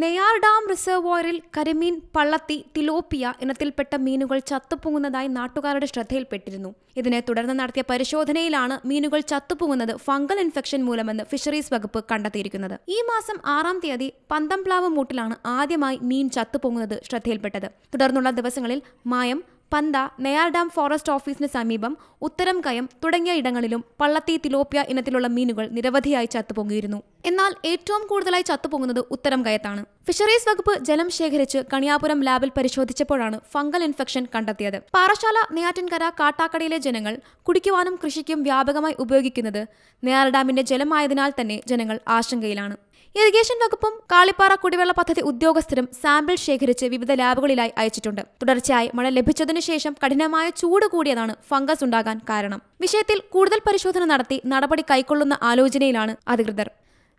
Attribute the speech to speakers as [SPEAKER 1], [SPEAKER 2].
[SPEAKER 1] Neyyar dam റിസർവോയറിൽ കരിമീൻ പള്ളത്തി tilapia ഇനത്തിൽപ്പെട്ട മീനുകൾ ചത്തുപൊങ്ങുന്നതായി നാട്ടുകാരുടെ ശ്രദ്ധയിൽപ്പെട്ടിരുന്നു. ഇതിനെ തുടർന്ന് നടത്തിയ പരിശോധനയിലാണ് മീനുകൾ ചത്തുപൊങ്ങുന്നത് ഫംഗൽ ഇൻഫെക്ഷൻ മൂലമെന്ന് ഫിഷറീസ് വകുപ്പ് കണ്ടെത്തിയിരിക്കുന്നത്. ഈ മാസം ആറാം തീയതി പന്തംപ്ലാവ് മൂട്ടിലാണ് ആദ്യമായി മീൻ ചത്തുപൊങ്ങുന്നത് ശ്രദ്ധയിൽപ്പെട്ടത്. തുടർന്നുള്ള ദിവസങ്ങളിൽ മായം പന്ത നെയാർ ഡാം ഫോറസ്റ്റ് ഓഫീസിന് സമീപം ഉത്തരം കയം തുടങ്ങിയ ഇടങ്ങളിലും പള്ളത്തി തിലോപ്യ ഇനത്തിലുള്ള മീനുകൾ നിരവധിയായി ചത്തുപൊങ്ങിയിരുന്നു. എന്നാൽ ഏറ്റവും കൂടുതലായി ചത്തുപൊങ്ങുന്നത് ഉത്തരം കയത്താണ്. ഫിഷറീസ് വകുപ്പ് ജലം ശേഖരിച്ച് കണിയാപുരം ലാബിൽ പരിശോധിച്ചപ്പോഴാണ് ഫംഗൽ ഇൻഫെക്ഷൻ കണ്ടെത്തിയത്. പാറശാല നെയ്യാറ്റിൻകര കാട്ടാക്കടയിലെ ജനങ്ങൾ കുടിക്കുവാനും കൃഷിക്കും വ്യാപകമായി ഉപയോഗിക്കുന്നത് നെയ്യാർ ഡാമിന്റെ ജലമായതിനാൽ തന്നെ ജനങ്ങൾ ആശങ്കയിലാണ്. ഇറിഗേഷൻ വകുപ്പും കാളിപ്പാറ കുടിവെള്ള പദ്ധതി ഉദ്യോഗസ്ഥരും സാമ്പിൾ ശേഖരിച്ച് വിവിധ ലാബുകളിലായി അയച്ചിട്ടുണ്ട്. തുടർച്ചയായി മഴ ലഭിച്ചതിനു ശേഷം കഠിനമായ ചൂട് കൂടിയതാണ് ഫംഗസ് ഉണ്ടാകാൻ കാരണം. വിഷയത്തിൽ കൂടുതൽ പരിശോധന നടത്തി നടപടി കൈക്കൊള്ളുന്ന ആലോചനയിലാണ് അധികൃതർ.